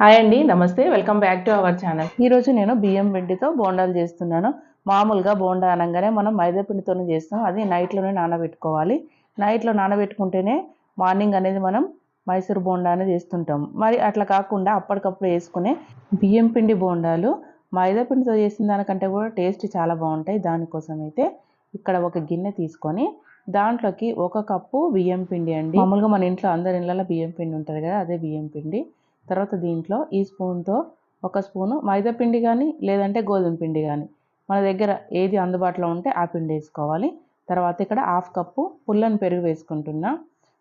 Hi అండి నమస్తే. Welcome back to our channel ఈరోజు నేను బియ్యం పిండితో బోండాలు చేస్తున్నాను. మామూలుగా బోండా అనగానే మనం మైదా పిండితోనే చేస్తాం. అది నైట్లోనే నానబెట్టుకోవాలి. నైట్లో నానబెట్టుకుంటేనే మార్నింగ్ అనేది మనం మైసూర్ బోండా అనేది చేస్తుంటాం. మరి అట్లా కాకుండా అప్పటికప్పుడు వేసుకునే బియ్యం పిండి బోండాలు మైదా పిండితో చేసిన దానికంటే కూడా టేస్ట్ చాలా బాగుంటాయి. దానికోసం అయితే ఇక్కడ ఒక గిన్నె తీసుకొని దాంట్లోకి ఒక కప్పు బియ్యం పిండి అండి. మామూలుగా మన ఇంట్లో అందరి ఇళ్ళలో బియ్యం పిండి ఉంటుంది కదా అదే బియ్యం పిండి. తర్వాత దీంట్లో ఈ స్పూన్తో ఒక స్పూను మైదా పిండి కానీ లేదంటే గోధుమ పిండి కానీ. మన దగ్గర ఏది అందుబాటులో ఉంటే ఆ పిండి వేసుకోవాలి. తర్వాత ఇక్కడ హాఫ్ కప్పు పుల్లని పెరుగు వేసుకుంటున్నా.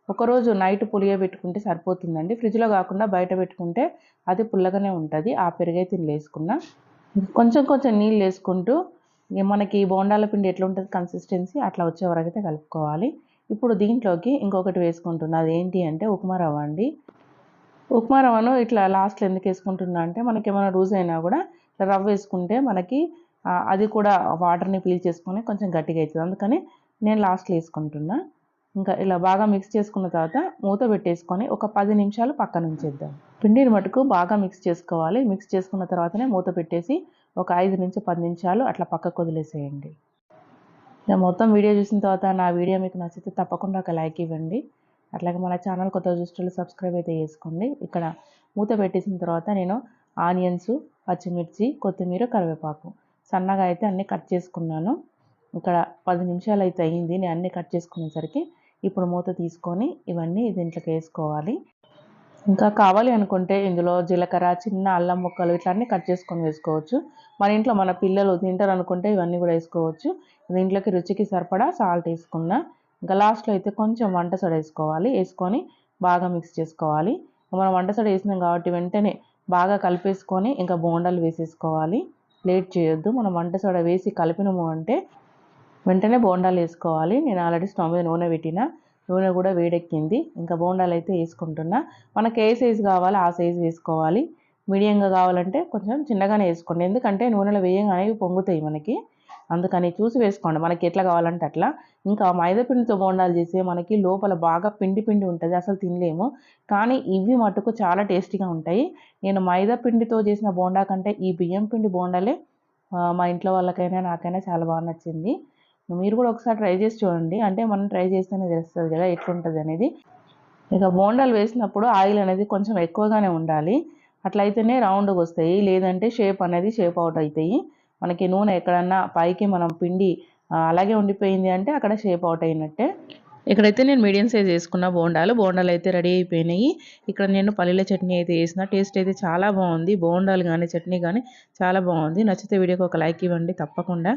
ఒకరోజు నైట్ పులియబెట్టుకుంటే సరిపోతుందండి. ఫ్రిడ్జ్లో కాకుండా బయట పెట్టుకుంటే అది పుల్లగానే ఉంటుంది. ఆ పెరుగు అయితే వేసుకున్నా. కొంచెం కొంచెం నీళ్ళు వేసుకుంటూ మనకి బోండాల పిండి ఎట్లా ఉంటుంది కన్సిస్టెన్సీ అట్లా వచ్చే వరకు అయితే కలుపుకోవాలి. ఇప్పుడు దీంట్లోకి ఇంకొకటి వేసుకుంటున్నా. అది ఏంటి అంటే ఉప్మా రవ్వ అండి. ఉప్మా రవ్వను ఇట్లా లాస్ట్లో ఎందుకు వేసుకుంటున్నా అంటే మనకి ఏమైనా లూజ్ అయినా కూడా రవ్వ వేసుకుంటే మనకి అది కూడా వాటర్ని పీల్ చేసుకొని కొంచెం గట్టిగా అవుతుంది. అందుకని నేను లాస్ట్లో వేసుకుంటున్నా. ఇంకా ఇలా బాగా మిక్స్ చేసుకున్న తర్వాత మూత పెట్టేసుకొని ఒక పది నిమిషాలు పక్కన ఉంచేద్దాం. పిండిని మటుకు బాగా మిక్స్ చేసుకోవాలి. మిక్స్ చేసుకున్న తర్వాతనే మూత పెట్టేసి ఒక ఐదు నుంచి పది నిమిషాలు అట్లా పక్కకు వదిలేసేయండి. నేను మొత్తం వీడియో చూసిన తర్వాత నా వీడియో మీకు నచ్చితే తప్పకుండా ఒక లైక్ ఇవ్వండి. అట్లాగే మన ఛానల్ కొత్త దృష్టిలో సబ్స్క్రైబ్ అయితే చేసుకోండి. ఇక్కడ మూత పెట్టేసిన తర్వాత నేను ఆనియన్స్ పచ్చిమిర్చి కొత్తిమీర కరివేపాకు సన్నగా అయితే అన్నీ కట్ చేసుకున్నాను. ఇక్కడ పది నిమిషాలు అయితే అయ్యింది. నేను అన్నీ కట్ చేసుకునేసరికి ఇప్పుడు మూత తీసుకొని ఇవన్నీ దీంట్లోకి వేసుకోవాలి. ఇంకా కావాలి అనుకుంటే ఇందులో జీలకర్ర చిన్న అల్లం ముక్కలు ఇట్లా అన్నీ కట్ చేసుకొని వేసుకోవచ్చు. మన ఇంట్లో మన పిల్లలు తింటారు అనుకుంటే ఇవన్నీ కూడా వేసుకోవచ్చు. దీంట్లోకి రుచికి సరిపడా సాల్ట్ వేసుకున్నా ఇంకా లాస్ట్లో అయితే కొంచెం వంట సొడ వేసుకోవాలి. వేసుకొని బాగా మిక్స్ చేసుకోవాలి. మనం వంట సొడ వేసినాం కాబట్టి వెంటనే బాగా కలిపేసుకొని ఇంకా బోండాలు వేసేసుకోవాలి. లేట్ చేయొద్దు. మనం వంట సోడ వేసి కలిపినము అంటే వెంటనే బోండాలు వేసుకోవాలి. నేను ఆల్రెడీ స్టవ్ మీద నూనె పెట్టిన. నూనె కూడా వేడెక్కింది. ఇంకా బోండాలు అయితే వేసుకుంటున్నా. మనకి ఏ సైజు కావాలో ఆ సైజు వేసుకోవాలి. మీడియంగా కావాలంటే కొంచెం చిన్నగానే వేసుకోండి. ఎందుకంటే నూనెలో వేయగానే పొంగుతాయి మనకి. అందుకని చూసి వేసుకోండి. మనకి ఎట్లా కావాలంటే అట్లా. ఇంకా మైదాపిండితో బోండాలు చేస్తే మనకి లోపల బాగా పిండి పిండి ఉంటుంది. అసలు తినలేము. కానీ ఇవి మటుకు చాలా టేస్టీగా ఉంటాయి. నేను మైదా పిండితో చేసిన బోండా కంటే ఈ బియ్యం పిండి బోండాలే మా ఇంట్లో వాళ్ళకైనా నాకైనా చాలా బాగా నచ్చింది. మీరు కూడా ఒకసారి ట్రై చేసి చూడండి. అంటే మనం ట్రై చేస్తేనే తెలుస్తుంది కదా ఎట్లుంటుంది అనేది. ఇక బోండాలు వేసినప్పుడు ఆయిల్ అనేది కొంచెం ఎక్కువగానే ఉండాలి. అట్లయితేనే రౌండ్గా వస్తాయి. లేదంటే షేప్ అనేది షేప్ అవుట్ అవుతాయి. మనకి నూనె ఎక్కడన్నా పైకి మనం పిండి అలాగే ఉండిపోయింది అంటే అక్కడ షేప్ అవుట్ అయినట్టే. ఇక్కడైతే నేను మీడియం సైజ్ వేసుకున్న బోండాలు బోండాలు అయితే రెడీ అయిపోయినాయి. ఇక్కడ నేను పల్లీల చట్నీ అయితే వేసిన టేస్ట్ అయితే చాలా బాగుంది. బోండాలు కానీ చట్నీ కానీ చాలా బాగుంది. నచ్చితే వీడియోకి ఒక లైక్ ఇవ్వండి తప్పకుండా.